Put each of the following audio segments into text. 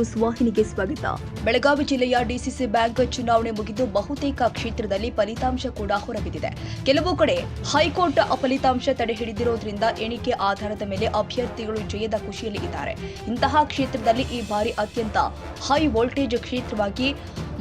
News ವಾಹಿನಿಗೆ ಸ್ವಾಗತ. ಬೆಳಗಾವಿ ಜಿಲ್ಲೆಯ ಡಿಸಿಸಿ ಬ್ಯಾಂಕ್ ಚುನಾವಣೆ ಮುಗಿದು ಬಹುತೇಕ ಕ್ಷೇತ್ರದಲ್ಲಿ ಫಲಿತಾಂಶ ಕೂಡ ಹೊರಬಿದ್ದಿದೆ. ಕೆಲವು ಕಡೆ ಹೈಕೋರ್ಟ್ ಫಲಿತಾಂಶ ತಡೆ ಹಿಡಿದಿರೋದ್ರಿಂದ ಎಣಿಕೆ ಆಧಾರದ ಮೇಲೆ ಅಭ್ಯರ್ಥಿಗಳು ಜಯದ ಖುಷಿಯಲ್ಲಿ ಇದ್ದಾರೆ ಇಂತಹ ಕ್ಷೇತ್ರದಲ್ಲಿ ಈ ಬಾರಿ ಅತ್ಯಂತ ಹೈ ವೋಲ್ಟೇಜ್ ಕ್ಷೇತ್ರವಾಗಿ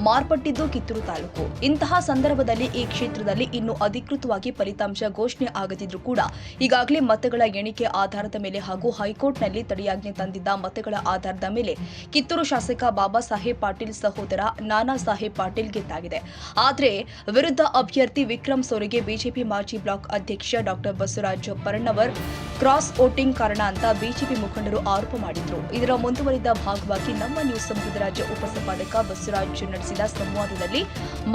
ಮಾರ್ಪಟ್ಟಿದ್ದು ಕಿತ್ತೂರು ತಾಲೂಕು. ಇಂತಹ ಸಂದರ್ಭದಲ್ಲಿ ಈ ಕ್ಷೇತ್ರದಲ್ಲಿ ಇನ್ನು ಅಧಿಕೃತವಾಗಿ ಫಲಿತಾಂಶ ಘೋಷಣೆ ಆಗದಿದ್ರೂ ಕೂಡ ಈಗಾಗಲೇ ಮತಗಳ ಎಣಿಕೆ ಆಧಾರದ ಮೇಲೆ ಹಾಗೂ ಹೈಕೋರ್ಟ್ನಲ್ಲಿ ತಡೆಯಾಜ್ಞೆ ತಂದಿದ್ದ ಮತಗಳ ಆಧಾರದ ಮೇಲೆ ಕಿತ್ತೂರು ಶಾಸಕ ಬಾಬಾ ಸಾಹೇಬ್ ಪಾಟೀಲ್ ಸಹೋದರ ನಾನಾ ಸಾಹೇಬ್ ಪಾಟೀಲ್ ಗೆದ್ದಾಗಿದೆ. ಆದರೆ ವಿರುದ್ಧ ಅಭ್ಯರ್ಥಿ ವಿಕ್ರಮ್ ಸೋರಿಗೆ ಬಿಜೆಪಿ ಮಾಜಿ ಬ್ಲಾಕ್ ಅಧ್ಯಕ್ಷ doctor Basavaraj Parannavar cross voting ಕಾರಣ ಅಂತ ಬಿಜೆಪಿ ಮುಖಂಡರು ಆರೋಪ ಮಾಡಿದ್ರು. ಇದರ ಮುಂದುವರಿದ ಭಾಗವಾಗಿ ನಮ್ಮ ನ್ಯೂಸ್ ಸಮುದ್ರದ ರಾಜ್ಯ ಉಪಸಂಪಾದಕ ಬಸವರಾಜ್ ನಡೆಸಿದ ಸಂವಾದದಲ್ಲಿ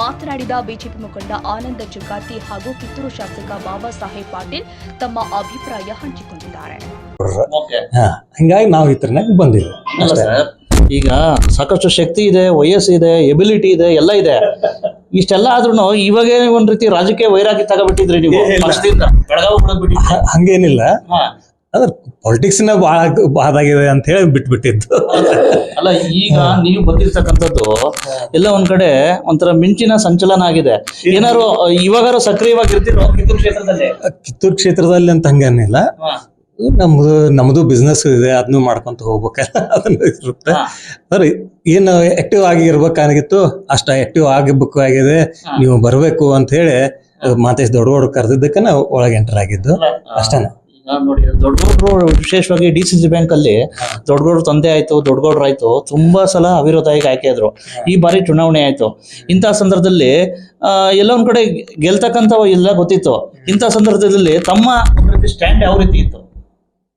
ಮಾತನಾಡಿದ ಬಿಜೆಪಿ ಮುಖಂಡ ಆನಂದ ಜಕಾತಿ ಹಾಗೂ ಕಿತ್ತೂರು ಶಾಸಕ ಬಾಬಾ ಸಾಹೇಬ್ ಪಾಟೀಲ್ ತಮ್ಮ ಅಭಿಪ್ರಾಯ ಹಂಚಿಕೊಂಡಿದ್ದಾರೆ. ಹಂಗಾಗಿ ನಾವು ಇತರನಾಗ ಬಂದಿಲ್ಲ ಈಗ ಸಾಕಷ್ಟು ಶಕ್ತಿ ಇದೆ ವಯಸ್ಸು ಇದೆ ಎಬಿಲಿಟಿ ಇದೆ ಎಲ್ಲ ಇದೆ. ಇಷ್ಟೆಲ್ಲ ಆದ್ರೂ ಇವಾಗೇ ಒಂದ್ ರೀತಿ ರಾಜಕೀಯ ವೈರಾಗ್ಯ ತಗೋಬಿಟ್ಟಿದ್ರಿ ನೀವು ಪಕ್ಷದಿಂದ. ಬೆಳಗಾವಿ ಹಂಗೇನಿಲ್ಲ. ಅಂದ್ರೆ ಪೊಲಿಟಿಕ್ಸ್ನ ಭಾಳ ಬಾದಾಗಿದೆ ಅಂತ ಹೇಳಿ ಬಿಟ್ಬಿಟ್ಟಿದ್ದು. ಅಲ್ಲ ಈಗ ನೀವು ಬಂದಿರ್ತಕ್ಕಂಥದ್ದು ಎಲ್ಲ ಒಂದ್ ಕಡೆ ಒಂಥರ ಮಿಂಚಿನ ಸಂಚಲನ ಆಗಿದೆ. ಏನಾರು ಇವಾಗಾರು ಸಕ್ರಿಯವಾಗಿ ಇರ್ತಿರೋ ಕಿತ್ತೂರು ಕ್ಷೇತ್ರದಲ್ಲಿ? ಕಿತ್ತೂರು ಕ್ಷೇತ್ರದಲ್ಲಿ ಅಂತ ಹಂಗೇನಿಲ್ಲ. ನಮ್ದು ನಮ್ದು ಬಿಸ್ನೆಸ್ ಇದೆ ಅದನ್ನು ಮಾಡ್ಕೊಂತ ಹೋಗ್ಬೇಕಲ್ಲ ಅದನ್ನ ಇರುತ್ತೆ. ಸರಿ ಏನು ಆಕ್ಟಿವ್ ಆಗಿ ಇರ್ಬೇಕಾಗಿತ್ತು ಅಷ್ಟ ಆಕ್ಟಿವ್ ಆಗಬೇಕು ಆಗಿದೆ. ನೀವು ಬರಬೇಕು ಅಂತ ಹೇಳಿ ಮಾತೇಶ್ ದೊಡ್ಡ ಕರೆದಿದ್ದಕ್ಕೆ ನಾವು ಒಳಗೆ ಎಂಟರ್ ಆಗಿದ್ದು. ಅಷ್ಟೇ ನೋಡಿ ದೊಡ್ಡಗೌಡರು ವಿಶೇಷವಾಗಿ ಡಿ ಸಿ ಸಿ ಬ್ಯಾಂಕ್ ಅಲ್ಲಿ ದೊಡ್ಡಗೌಡ್ರು ತಂದೆ ಆಯ್ತು ದೊಡ್ಡಗೌಡ್ರು ಆಯ್ತು ತುಂಬಾ ಸಲ ಅವಿರೋಧಾಯಿಗೆ ಆಯ್ಕೆ ಆದ್ರು. ಈ ಬಾರಿ ಚುನಾವಣೆ ಆಯ್ತು. ಇಂತಹ ಸಂದರ್ಭದಲ್ಲಿ ಎಲ್ಲೊಂದ್ ಎಲ್ಲ ಒಂದ್ ಕಡೆ ಗೆಲ್ತಕ್ಕಂತ ಎಲ್ಲ ಗೊತ್ತಿತ್ತು. ಇಂತಹ ಸಂದರ್ಭದಲ್ಲಿ ತಮ್ಮ ಸ್ಟ್ಯಾಂಡ್ ಯಾವ ರೀತಿ ಇತ್ತು?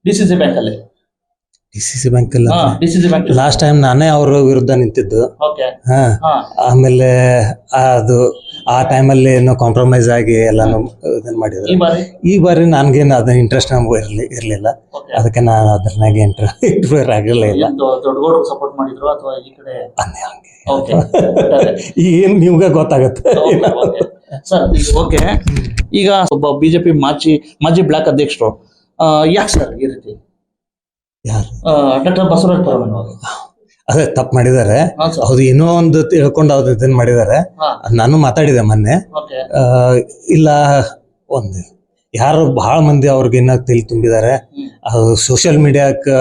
ಡಿ ಸಿ ಸಿ ಬ್ಯಾಂಕ್ ಅಲ್ಲಿ. ಡಿ ಸಿ ಸಿ ಬ್ಯಾಂಕ್ ಅಲ್ಲಿ D C C bank last time ನಾನೇ ಅವ್ರ ವಿರುದ್ಧ ನಿಂತಿದ್ದು. ಓಕೆ ಹಾ ಹಾ. ಆಮೇಲೆ ಅದು ಆ ಟೈಮಲ್ಲಿ ಏನೋ ಕಾಂಪ್ರಮೈಸ್ ಆಗಿ ಎಲ್ಲಾನು ಇದನ್ನ ಈ ಮಾಡಿದ್ರು ಬಾರಿ? ಈ ಬಾರಿ ನನ್ಗೇನು ಅದ ಇಂಟ್ರೆಸ್ಟ್ ನಮ್ಗೆ ಇರ್ಲಿ ಇರ್ಲಿಲ್ಲ. ಓಕೆ ಅದಕ್ಕೆ ನಾನು ಅದ್ರಾಗ ಇಂಟ್ರ ಇಂಟರ್ಫಿಯರ್ ಆಗಿಲ್ಲ ಇಲ್ಲ. ದೊಡ್ಡಗೌಡರು ಸಪೋರ್ಟ್ ಮಾಡಿದ್ರು ಅಥವಾ ಈ ಕಡೆ? ಅನ್ನೇ ಹಂಗೆ. ಓಕೆ ಏನು ಏನ್ ನಿಮ್ಗೆ ಗೊತ್ತಾಗತ್ತೆ. ಸರ್ ಓಕೆ ಈಗ ಒಬ್ಬ ಬಿಜೆಪಿ ಮಾಜಿ ಮಾಜಿ ಬ್ಲಾಕ್ ಅಧ್ಯಕ್ಷರು ಯಾಕೆ ಸರ್ ಈ ರೀತಿ? ಯಾರು? ಡಾಕ್ಟರ್ ಬಸವರಾಜ ಪರಮನ್ ಅದೇ ತಪ್ಪು ಮಾಡಿದ್ದಾರೆ. ಅವ್ರು ಏನೋ ಒಂದು ತಿಳ್ಕೊಂಡು ಅವ್ರು ಇದನ್ನ ಮಾಡಿದ್ದಾರೆ. ನಾನು ಮಾತಾಡಿದೆ ಮೊನ್ನೆ. ಆ, ಇಲ್ಲ ಒಂದು ಯಾರು ಬಹಳ ಮಂದಿ ಅವ್ರಿಗಿನ್ನ ತಿಳಿ ತುಂಬಿದ್ದಾರೆ. ಸೋಷಿಯಲ್ ಮೀಡಿಯಾಕ್ಕೆ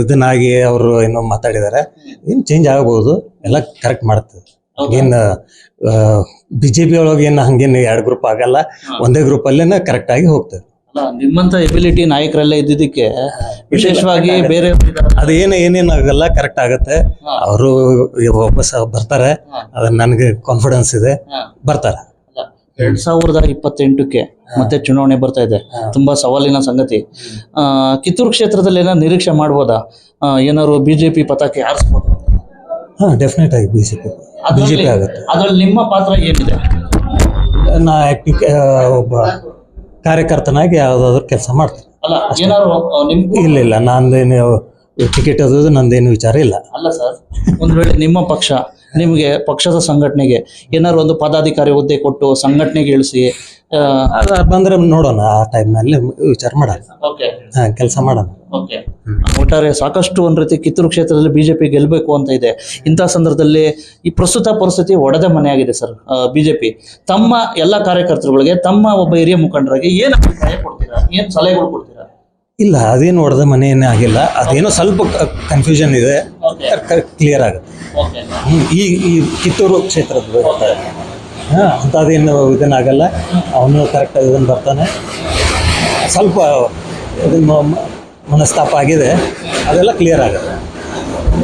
ಇದನ್ನಾಗಿ ಅವರು ಏನೋ ಮಾತಾಡಿದ್ದಾರೆ. ಏನು ಚೇಂಜ್ ಆಗಬಹುದು ಎಲ್ಲ ಕರೆಕ್ಟ್ ಮಾಡ್ತದೆ. ಹೌದಾ? ಏನು ಬಿ ಜೆ ಪಿ ಒಳಗೆ ಏನು ಹಂಗೇನು ಎರಡು ಗ್ರೂಪ್ ಆಗಲ್ಲ. ಒಂದೇ ಗ್ರೂಪ್ ಅಲ್ಲೇನೆ ಕರೆಕ್ಟ್ ಆಗಿ ಹೋಗ್ತದೆ. ಅಲ್ಲ ನಿಮ್ಮಂತ ಎಬಿಲಿಟಿ ನಾಯಕರೆಲ್ಲ ಇದ್ದಿದ್ದಕ್ಕೆ ವಿಶೇಷವಾಗಿ ಬೇರೆ ಅದೇನು ಏನು ಏನೇನು ಆಗಲ್ಲ ಕರೆಕ್ಟ್ ಆಗುತ್ತೆ. ಅವರು ವಾಪಸ್ ಬರ್ತಾರೆ. ಅದನ್ನ ಅದ್ರ ನನಗೆ ಕಾನ್ಫಿಡೆನ್ಸ್ ಇದೆ. ಬರ್ತಾರೆ. ಎರಡ್ ಸಾವಿರದ ಇಪ್ಪತ್ತೆಂಟಕ್ಕೆ ಮತ್ತೆ ಚುನಾವಣೆ ಬರ್ತಾ ಇದೆ. ತುಂಬಾ ಸವಾಲಿನ ಸಂಗತಿ. ಆ, ಕಿತ್ತೂರು ಕ್ಷೇತ್ರದಲ್ಲಿ ಏನಾದ್ರು ನಿರೀಕ್ಷೆ ಮಾಡ್ಬೋದಾ? ಏನಾದ್ರು ಬಿಜೆಪಿ ಪತಾಕೆ ಹಾರಿಸ್ಬೋದು? ಹಾ ಡೆಫಿನೆಟ್ ಆಗಿ ಬಿಜೆಪಿ ಬಿಜೆಪಿ ಆಗುತ್ತೆ. ಅದ್ರಲ್ಲಿ ನಿಮ್ಮ ಪಾತ್ರ ಏನಿದೆ? ನಾ ಆಕ್ಟಿವ್ ಒಬ್ಬ ಕಾರ್ಯಕರ್ತನಾಗಿ ಯಾವುದಾದ್ರು ಕೆಲಸ ಮಾಡ್ತೀನಿ. ಇಲ್ಲ ಇಲ್ಲ ನಂದೇನು ಟಿಕೆಟ್ ಅದು ನಂದೇನು ವಿಚಾರ ಇಲ್ಲ. ಅಲ್ಲ ಸರ್ ಒಂದು ವೇಳೆ ನಿಮ್ಮ ಪಕ್ಷ ನಿಮಗೆ ಪಕ್ಷದ ಸಂಘಟನೆಗೆ ಏನಾದ್ರು ಒಂದು ಪದಾಧಿಕಾರಿ ಹುದ್ದೆ ಕೊಟ್ಟು ಸಂಘಟನೆಗೆ ಇಳಿಸಿ ಅದು ಬಂದ್ರೆ ನೋಡೋಣ ಆ ಟೈಮ್ನಲ್ಲಿ ವಿಚಾರ ಮಾಡೋಣ. ಓಕೆ ಹಾ ಕೆಲಸ ಮಾಡೋಣ. ಓಕೆ ಒಟ್ಟಾರೆ ಸಾಕಷ್ಟು ಒಂದ್ ರೀತಿ ಕಿತ್ತೂರು ಕ್ಷೇತ್ರದಲ್ಲಿ ಬಿಜೆಪಿ ಗೆಲ್ಲಬೇಕು ಅಂತ ಇದೆ. ಇಂಥ ಸಂದರ್ಭದಲ್ಲಿ ಈ ಪ್ರಸ್ತುತ ಪರಿಸ್ಥಿತಿ ಒಡೆದ ಮನೆಯಾಗಿದೆ ಸರ್ ಬಿಜೆಪಿ. ತಮ್ಮ ಎಲ್ಲ ಕಾರ್ಯಕರ್ತರುಗಳಿಗೆ ತಮ್ಮ ಒಬ್ಬ ಹಿರಿಯ ಮುಖಂಡರಿಗೆ ಏನು ಅಭಿಪ್ರಾಯ ಕೊಡ್ತೀರಾ? ಏನ್ ಸಲಹೆಗಳು ಕೊಡ್ತೀರಾ? ಇಲ್ಲ ಅದೇನು ಹೊಡೆದ ಮನೆ ಏನೇ ಆಗಿಲ್ಲ ಅದೇನೋ ಸ್ವಲ್ಪ ಕನ್ಫ್ಯೂಷನ್ ಇದೆ ಕ್ಲಿಯರ್ ಆಗುತ್ತೆ. ಓಕೆ ಈ ಈ ಕಿತ್ತೂರು ಕ್ಷೇತ್ರದ ಹಾಂ ಅಂಥದ್ದೇನು ಇದನ್ನಾಗಲ್ಲ ಅವನು ಕರೆಕ್ಟಾಗಿ ಇದನ್ನು ಬರ್ತಾನೆ. ಸ್ವಲ್ಪ ಇದು ಮ- ಮ- ಮನಸ್ತಾಪ ಆಗಿದೆ ಅದೆಲ್ಲ ಕ್ಲಿಯರ್ ಆಗುತ್ತೆ.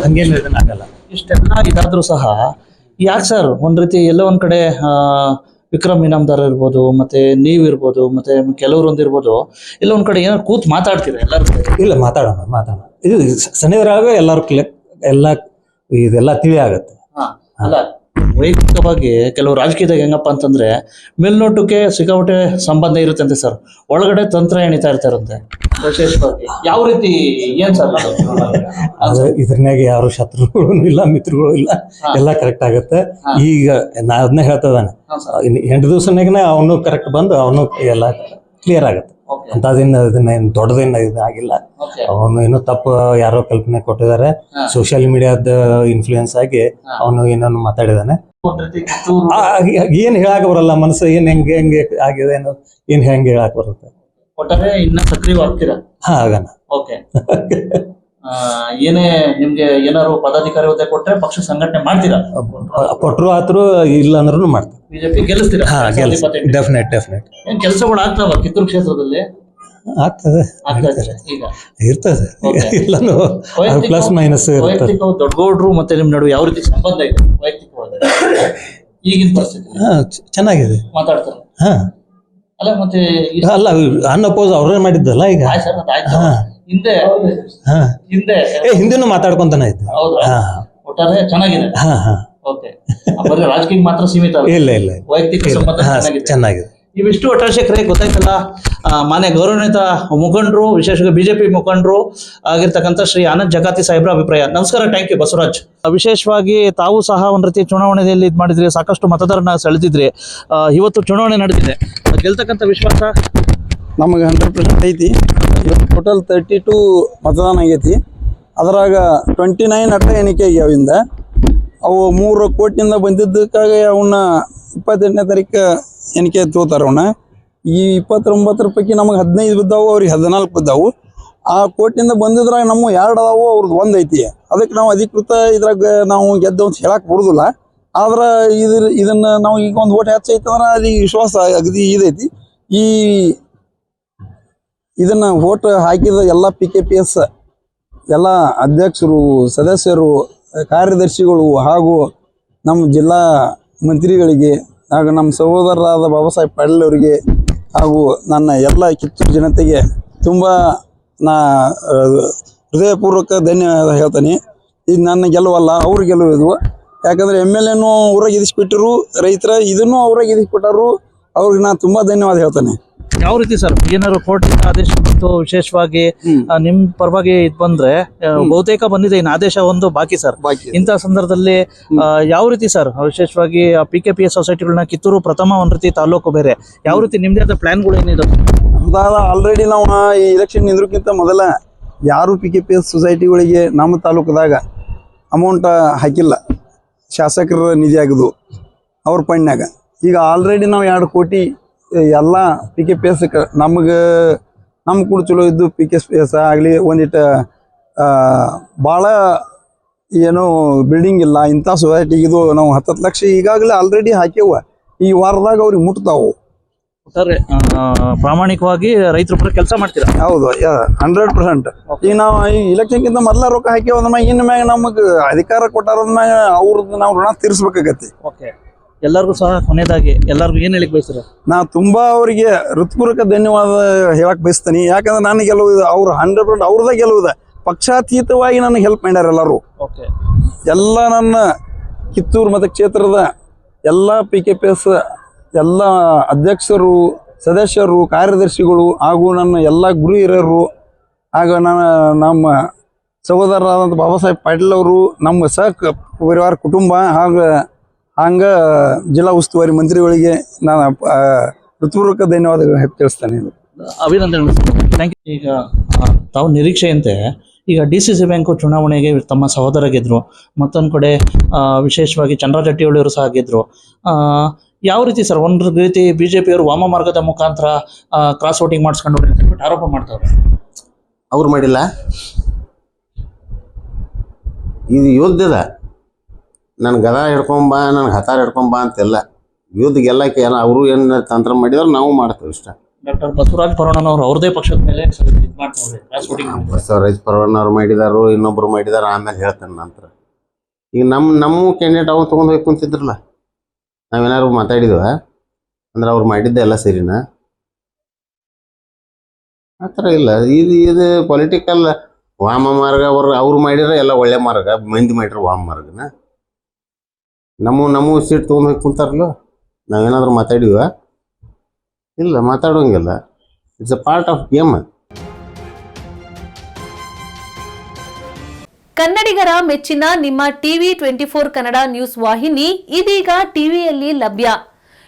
ಹಂಗೇನು ಇದನ್ನಾಗಲ್ಲ. ಇಷ್ಟೆಲ್ಲ ಇದಾದರೂ ಸಹ ಯಾಕೆ ಸರ್ ಒಂದು ರೀತಿ ಎಲ್ಲೋ ಒಂದು ಕಡೆ ಆ, ವಿಕ್ರಮ್ ಇನಾಮ್ದಾರ್ ಇರ್ಬೋದು ಮತ್ತೆ ನೀವ್ ಇರ್ಬೋದು ಮತ್ತೆ ಕೆಲವರು ಒಂದಿರ್ಬೋದು ಇಲ್ಲ ಒಂದ್ ಕಡೆ ಏನೋ ಕೂತ್ ಮಾತಾಡ್ತೀರಾ ಎಲ್ಲಾರು. ಇಲ್ಲ ಮಾತಾಡೋಣ ಮಾತಾಡೋಣ. ಇದು ಶನಿವಾರ ಎಲ್ಲರೂ ಎಲ್ಲ ಇದೆಲ್ಲ ತಿಳಿ ಆಗತ್ತೆ. ಹಾ, ಅಲ್ಲ ವೈಯಕ್ತಿಕವಾಗಿ ಕೆಲವು ರಾಜಕೀಯದಾಗ ಹೆಂಗಪ್ಪ ಅಂತಂದ್ರೆ ಮೇಲ್ನೋಟಕ್ಕೆ ಸಿಕ್ಕಾಪಟ್ಟೆ ಸಂಬಂಧ ಇರುತ್ತಂತೆ ಸರ್. ಒಳಗಡೆ ತಂತ್ರ ಎಣಿತಾ ಇರ್ತಾರಂತೆ. ವಿಶೇಷವಾಗಿ ಯಾವ ರೀತಿ ಏನ್ ಸರ್ ಅದು ಇದ್ರನ್ಯಾಗ ಯಾರು ಶತ್ರುಗಳು ಇಲ್ಲ ಮಿತ್ರಗಳು ಇಲ್ಲ. ಎಲ್ಲ ಕರೆಕ್ಟ್ ಆಗುತ್ತೆ. ಈಗ ನಾ ಅದನ್ನ ಹೇಳ್ತದಾನೆ ಎಂಟು ದಿವಸನಾಗನೇ ಅವನು ಕರೆಕ್ಟ್ ಬಂದು ಅವನು ಎಲ್ಲ ಕ್ಲಿಯರ್ ಆಗುತ್ತೆ. ಅಂತ ಅಂಥದ್ದೇನು ಇದನ್ನ ಏನು ದೊಡ್ಡದೇನು ಇದು ಆಗಿಲ್ಲ ಅವನು ಏನೋ ತಪ್ಪು ಯಾರೋ ಕಲ್ಪನೆ ಕೊಟ್ಟಿದ್ದಾರೆ. ಸೋಷಿಯಲ್ ಮೀಡಿಯಾದ ಇನ್ಫ್ಲೂಯೆನ್ಸ್ ಆಗಿ ಅವನು ಏನೋ ಮಾತಾಡಿದಾನೆ. ಏನ್ ಹೇಳಕ್ ಬರಲ್ಲ ಮನಸ್ಸು ಏನ್ ಹೆಂಗೆ ಹೆಂಗೆ ಆಗಿದೆ ಏನು ಏನ್ ಹೆಂಗೆ ಹೇಳಕ್ ಬರುತ್ತೆ. ಒಟ್ಟಾರೆ ಇನ್ನ ಸಕ್ರಿಯವಾಗ್ತೀರಾ ಹಾ ಆಗಣ. ಓಕೆ. ಆ, ಏನೇ ನಿಮ್ಗೆ ಏನಾದ್ರು ಪದಾಧಿಕಾರಿ ಹುದ್ದೆ ಕೊಟ್ರೆ ಪಕ್ಷ ಸಂಘಟನೆ ಮಾಡ್ತೀರಾ? ಕೊಟ್ಟರು ಆತ್ರು ಇಲ್ಲ ಅಂದ್ರೂ ಮಾಡ್ತೀವಿ. ಬಿಜೆಪಿ ಗೆಲ್ಲಿಸ್ತೀರಾ? ಹಾ ಎರಡ್ ಸಾವಿರದ ಗೆಲ್ಸ್ ಇಪ್ಪತ್ತೆಂಟು. ಡೆಫಿನೆಟ್ ಡೆಫಿನೆಟ್ ಏನ್ ಕೆಲಸಗಳು ಆಗ್ತಾವ ಕಿತ್ತೂರು ಕ್ಷೇತ್ರದಲ್ಲಿ? ಆಗ್ತದೆ ಆಗ್ತಾ ಇದೆ ಈಗ? ಇರ್ತದೆ. Okay. ಎಲ್ಲಾನು ವೈಯಕ್ತಿಕ- ಪ್ಲಸ್ ಮೈನಸ್ ಇರ್ತದೆ ವೈಯಕ್ತಿಕ ದೊಡ್ಡಗೌಡ್ರು ಮತ್ತೆ ನಿಮ್ ನಡುವೆ ಯಾವ ರೀತಿ ಸಂಬಂಧ ಇದೆ ವೈಯಕ್ತಿಕವಾಗಿ? ಈಗಿನ ಪರಿಸ್ಥಿತಿ. ಹಾ ಚ- ಚೆನ್ನಾಗಿದೆ. ಮಾತಾಡ್ತಾರೆ. ಹಾ. ಅಲ್ಲ ಮತ್ತೆ ಅಲ್ಲ ಅಲ್ಲ ಅನ್ಅಪೋಸ್ ಅವ್ರೇ ಮಾಡಿದ್ದಲ್ಲ ಈಗ? ಆಯ್ತು ಆಯ್ತು ಹಾ. ಹಿಂದೆ ಹಾ. ಹಿಂದೆ ಏ ಹಿಂದಿನೂ ಮಾತಾಡ್ಕೊಂತಾನೆ ಇದ್ದ. ಹೌದಾ? ಹಾ. ಒಟ್ಟಾರೆ ಚೆನ್ನಾಗಿದೆ. ಹಾ ಹಾ. ಓಕೆ. ಬರೀ ರಾಜಕೀಯ ಮಾತ್ರ ಸೀಮಿತ ಅಲ್ಲ. ಇಲ್ಲ ಇಲ್ಲ ವೈಯಕ್ತಿಕ. ಸಂಬಂಧ ಹಾ ಚೆನ್ನಾಗಿದೆ. ಚೆನ್ನಾಗಿದೆ. ಇವಿಷ್ಟು ಒಟ್ಟಾರೆ ಗೊತ್ತಾಯ್ತಲ್ಲ. ಮಾನ್ಯ ಗೌರವಾನ್ವಿತ ಮುಖಂಡರು ವಿಶೇಷವಾಗಿ ಬಿಜೆಪಿ ಮುಖಂಡರು ಆಗಿರ್ತಕ್ಕಂಥ ಶ್ರೀ ಆನಂದ್ ಜಗಾತಿ ಸಾಹೇಬ್ರ ಅಭಿಪ್ರಾಯ. ನಮಸ್ಕಾರ ಥ್ಯಾಂಕ್ ಯು ಬಸವರಾಜ್. ವಿಶೇಷವಾಗಿ ತಾವು ಸಹ ಒಂದು ರೀತಿ ಚುನಾವಣೆಯಲ್ಲಿ ಇದು ಮಾಡಿದ್ರಿ ಸಾಕಷ್ಟು ಮತದಾರನ ಸೆಳೆದಿದ್ರಿ ಇವತ್ತು ಚುನಾವಣೆ ನಡೆದಿದೆ. ಗೆಲ್ತಕ್ಕಂಥ ವಿಶ್ವಾಸ? ನಮಗೆ ಹಂಡ್ರೆಡ್ ಪರ್ಸೆಂಟ್ ಐತಿ. ಇವತ್ತು ಟೋಟಲ್ ತರ್ಟಿ ಟು ಮತದಾನ ಆಗೈತಿ. ಅದರಾಗ ಟ್ವೆಂಟಿ ನೈನ್ ಅಟ್ಟ ಎಣಿಕೆ ಆಗ್ಯಾವಿಂದ ಅವು ಮೂರು ಕೋಟಿಯಿಂದ ಬಂದಿದ್ದಕ್ಕಾಗಿ ಅವನ್ನ ಇಪ್ಪತ್ತೆಂಟನೇ ತಾರೀಕು ಎಣಿಕೆ ತೋತಾರ ಅವನ್ನ ಈ ಇಪ್ಪತ್ತೊಂಬತ್ತರ ರೂಪಾಯಿ ನಮಗೆ ಹದಿನೈದು ಬಿದ್ದಾವು, ಅವ್ರಿಗೆ ಹದಿನಾಲ್ಕು ಬಿದ್ದಾವು. ಆ ಕೋರ್ಟಿಂದ ಬಂದಿದ್ರಾಗ ನಮ್ಮ ಎರಡು ಅದಾವು ಅವ್ರದ್ದು ಒಂದು ಐತಿ. ಅದಕ್ಕೆ ನಾವು ಅಧಿಕೃತ ಇದ್ರಾಗ ನಾವು ಗೆದ್ದು ಅಂತ ಹೇಳಕ್ ಬರುದಿಲ್ಲ. ಆದ್ರೆ ಇದ್ರ ಇದನ್ನ ನಾವು ಈಗ ಒಂದು ಓಟ್ ಹೆಚ್ಚೈತೆ ಅಂದ್ರೆ ಅಲ್ಲಿ ವಿಶ್ವಾಸ ಅಗದಿ ಇದೈತಿ ಈ ಇದನ್ನ ವೋಟ್ ಹಾಕಿದ ಎಲ್ಲ ಪಿ ಕೆ ಪಿ ಎಸ್ ಎಲ್ಲ ಅಧ್ಯಕ್ಷರು, ಸದಸ್ಯರು, ಕಾರ್ಯದರ್ಶಿಗಳು ಹಾಗೂ ನಮ್ಮ ಜಿಲ್ಲಾ ಮಂತ್ರಿಗಳಿಗೆ ಹಾಗೂ ನಮ್ಮ ಸಹೋದರರಾದ ಬಾಬಾ ಸಾಹೇಬ್ ಪಾಟೀಲ್ ಅವರಿಗೆ ಹಾಗೂ ನನ್ನ ಎಲ್ಲ ಕಿತ್ತೂರು ಜನತೆಗೆ ತುಂಬ ನಾ ಹೃದಯಪೂರ್ವಕ ಧನ್ಯವಾದ ಹೇಳ್ತೀನಿ. ಇದು ನನ್ನ ಗೆಲುವಲ್ಲ, ಅವ್ರ ಗೆಲುವು ಇದು. ಯಾಕಂದರೆ ಎಂ ಎಲ್ ಎನೂ ಊರಾಗ ಇದಿಸ್ಬಿಟ್ಟರು ರೈತರ, ಇದನ್ನು ಅವ್ರಾಗ ಇದಿಸ್ಬಿಟ್ಟರು ಅವ್ರಿಗೆ ನಾನು ತುಂಬ ಧನ್ಯವಾದ ಹೇಳ್ತೇನೆ. ಯಾವ ರೀತಿ ಸರ್ ಏನಾದ್ರು ಕೋರ್ಟ್ ಆದೇಶ ಬಂತು ವಿಶೇಷವಾಗಿ. ನಿಮ್ ಪರವಾಗಿ ಇದು ಬಂದ್ರೆ ಬಹುತೇಕ ಬಂದಿದೆ ಇನ್ನು ಆದೇಶ ಒಂದು ಬಾಕಿ ಸರ್. ಇಂತಹ ಸಂದರ್ಭದಲ್ಲಿ ಯಾವ ರೀತಿ ಸರ್ ವಿಶೇಷವಾಗಿ ಪಿ ಕೆ ಪಿ ಎಸ್ ಸೊಸೈಟಿಗಳನ್ನ ಕಿತ್ತೂರು ಪ್ರಥಮ ಒಂದ್ ರೀತಿ ತಾಲೂಕು ಬೇರೆ ಯಾವ ರೀತಿ ನಿಮ್ದೇ ಆದ ಪ್ಲಾನ್ಗಳು ಏನಿದೆ ಆಲ್ರೆಡಿ ನಾವು ಈ ಎಲೆಕ್ಷನ್ ನಿಂದ್ರಕ್ಕಿಂತ ಮೊದಲ ಯಾರು ಪಿ ಕೆ ಪಿ ಎಸ್ ಸೊಸೈಟಿಗಳಿಗೆ ನಮ್ಮ ತಾಲೂಕದಾಗ ಅಮೌಂಟ್ ಹಾಕಿಲ್ಲ. ಶಾಸಕರ ನಿಧಿ ಆಗದು ಅವ್ರ ಪಣ್ಯಾಗ ಈಗ ಆಲ್ರೆಡಿ ನಾವು ಎರಡು ಕೋಟಿ ಎಲ್ಲ ಪಿ ಕೆ ಪಿ ಎಸ್ ನಮಗೆ ನಮ್ಗೆ ಕೂಡ ಚಲೋ ಇದ್ದು ಪಿ ಕೆ ಪಿ ಎಸ್ ಆಗಲಿ ಒಂದಿಟ್ಟು ಭಾಳ ಏನು ಬಿಲ್ಡಿಂಗ್ ಇಲ್ಲ. ಇಂಥ ಇದು ನಾವು ಹತ್ತತ್ತು ಲಕ್ಷ ಈಗಾಗಲೇ ಆಲ್ರೆಡಿ ಹಾಕ್ಯವ. ಈ ವಾರದಾಗ ಅವ್ರಿಗೆ ಮುಟ್ತಾವು. ಸರ್ ಪ್ರಾಮಾಣಿಕವಾಗಿ ರೈತರ ಪರ ಕೆಲಸ ಮಾಡ್ತೀರಾ? ಹೌದು ಹಂಡ್ರೆಡ್ ಪರ್ಸೆಂಟ್ ಈಗ ನಾವು ಈ ಇಲೆಕ್ಷನ್ಗಿಂತ ಮೊದಲ ರೊಕ್ಕ ಹಾಕಿ ಹೋದ ಇನ್ನ ಮ್ಯಾಗ ನಮಗೆ ಅಧಿಕಾರ ಕೊಟ್ಟಾರ ಮ್ಯಾಗ ಅವ್ರದ್ದು ನಾವು ಋಣ ತೀರಿಸ್ಬೇಕಾಗತ್ತೆ. ಓಕೆ. ಎಲ್ಲರಿಗೂ ಸಹ ಕೊನೆಯದಾಗಿ ಎಲ್ಲರಿಗೂ ಏನ್ ಹೇಳಿಕ್ ಬಯಸ್ತೀರ? ನಾ ತುಂಬಾ ಅವರಿಗೆ ಹೃತ್ಪೂರ್ವಕ ಧನ್ಯವಾದ ಹೇಳಕ್ ಬಯಸ್ತೀನಿ. ಯಾಕಂದ್ರೆ ನಾನು ಗೆಲುವು ಅವ್ರು ಹಂಡ್ರೆಡ್ ಪರ್ಸೆಂಟ್ ಅವ್ರದ್ದೇ ಗೆಲುವುದ ಪಕ್ಷಾತೀತವಾಗಿ ನನಗೆ ಹೆಲ್ಪ್ ಮಾಡ್ಯಾರ ಎಲ್ಲರೂ. ಓಕೆ. ಎಲ್ಲ ನನ್ನ ಕಿತ್ತೂರು ಮತಕ್ಷೇತ್ರದ ಎಲ್ಲ ಪಿ ಕೆ ಪಿ ಎಸ್ ಎಲ್ಲ ಅಧ್ಯಕ್ಷರು ಸದಸ್ಯರು ಕಾರ್ಯದರ್ಶಿಗಳು ಹಾಗೂ ನನ್ನ ಎಲ್ಲ ಗುರು ಹಿರಿಯರು ಹಾಗೂ ನನ್ನ ನಮ್ಮ ಸಹೋದರರಾದಂಥ ಬಾಬಾ ಸಾಹೇಬ್ ಪಾಟೀಲ್ ಅವರು ನಮ್ಮ ಸಹ ಪರಿವಾರ ಕುಟುಂಬ ಹಾಗೂ ಹಂಗ ಜಿಲ್ಲಾ ಉಸ್ತುವಾರಿ ಮಂತ್ರಿಗಳಿಗೆ ನಾನು ಋತುಪೂರ್ವಕ ಹೃತ್ಪೂರ್ವಕ ಧನ್ಯವಾದಗಳು ತಿಳಿಸ್ತೇನೆ ಅಭಿನಂದನೆ ಥ್ಯಾಂಕ್ ಯು ಈಗ ತಾವು ನಿರೀಕ್ಷೆಯಂತೆ ಈಗ ಡಿ ಸಿ ಸಿ ಬ್ಯಾಂಕು ಚುನಾವಣೆಗೆ ತಮ್ಮ ಸಹೋದರ ಗೆದ್ರು. ಮತ್ತೊಂದು ಕಡೆ ವಿಶೇಷವಾಗಿ ಚಂದ್ರ ಅವರು ಸಹ ಗೆದ್ರು. ಯಾವ ರೀತಿ ಸರ್ ಒಂದು ರೀತಿ ಬಿ ಜೆ ಪಿಯವರು ವಾಮ ಮಾರ್ಗದ ಮುಖಾಂತರ ಕ್ರಾಸ್ ವೋಟಿಂಗ್ ಮಾಡಿಸ್ಕೊಂಡು ಅಂತ ಹೇಳ್ಬಿಟ್ಟು ಆರೋಪ ಮಾಡ್ತಾವ್ರೆ? ಅವ್ರು ಮಾಡಿಲ್ಲ. ಇದು ಯುದ್ಧದ ನನ್ನ ಗದ ಹಿಡ್ಕೊಂಬ ನನ್ನ ಹತಾರ ಹಿಡ್ಕೊಂಬ ಅಂತೆಲ್ಲ. ಯುದ್ಧ ಗೆಲ್ಲಕ್ಕೆ ಎಲ್ಲ ಅವರು ಏನು ತಂತ್ರ ಮಾಡಿದ್ರು ನಾವು ಮಾಡ್ತೇವೆ ಇಷ್ಟ. ಡಾಕ್ಟರ್ ಬಸವರಾಜ ಪರವಣ್ಣನವರು ಅವ್ರದೇ ಪಕ್ಷದ ಮೇಲೆ ಇದು ಮಾಡ್ತಾವ್ರೆ ಬಸವರಾಜ್ ಪರವಣ್ಣವ್ರು ಮಾಡಿದಾರು ಇನ್ನೊಬ್ರು ಮಾಡಿದಾರ ಆಮೇಲೆ ಹೇಳ್ತೇನೆ ನಂತರ ಈಗ ನಮ್ಮ ನಮ್ಮ ಕ್ಯಾಂಡಿಡೇಟ್ ಅವ್ರು ತೊಗೊಂಡು ಹೋಗಿ ಕುಂತಿದ್ರಲ್ಲ ನಾವೇನಾದ್ರು ಮಾತಾಡಿದ್ವ? ಅಂದ್ರೆ ಅವ್ರು ಮಾಡಿದ್ದೆ ಎಲ್ಲ ಸರಿನಾ? ಆ ಥರ ಇಲ್ಲ ಇದು ಇದು ಪೊಲಿಟಿಕಲ್ ವಾಮ ಮಾರ್ಗ ಅವ್ರು ಅವ್ರು ಮಾಡಿದ್ರೆ ಎಲ್ಲ ಒಳ್ಳೆ ಮಾರ್ಗ ಮಂದಿ ಮಾಡಿರೋ ವಾಮ ಮಾರ್ಗನ? ನಮ್ಮ ನಮ್ಮ ಸೀಟ್ ತೊಗೊಂಡು ಹೋಗಿ ಕುಂತಾರಲ್ಲ ಏನಾದರೂ ಮಾತಾಡಿವ ಇಲ್ಲ, ಮಾತಾಡೋಂಗಿಲ್ಲ. It's a part of game ಕನ್ನಡಿಗರ ಮೆಚ್ಚಿನ ನಿಮ್ಮ TV twenty four Kannada news ವಾಹಿನಿ ಇದೀಗ ಟಿವಿಯಲ್ಲಿ ಲಭ್ಯ.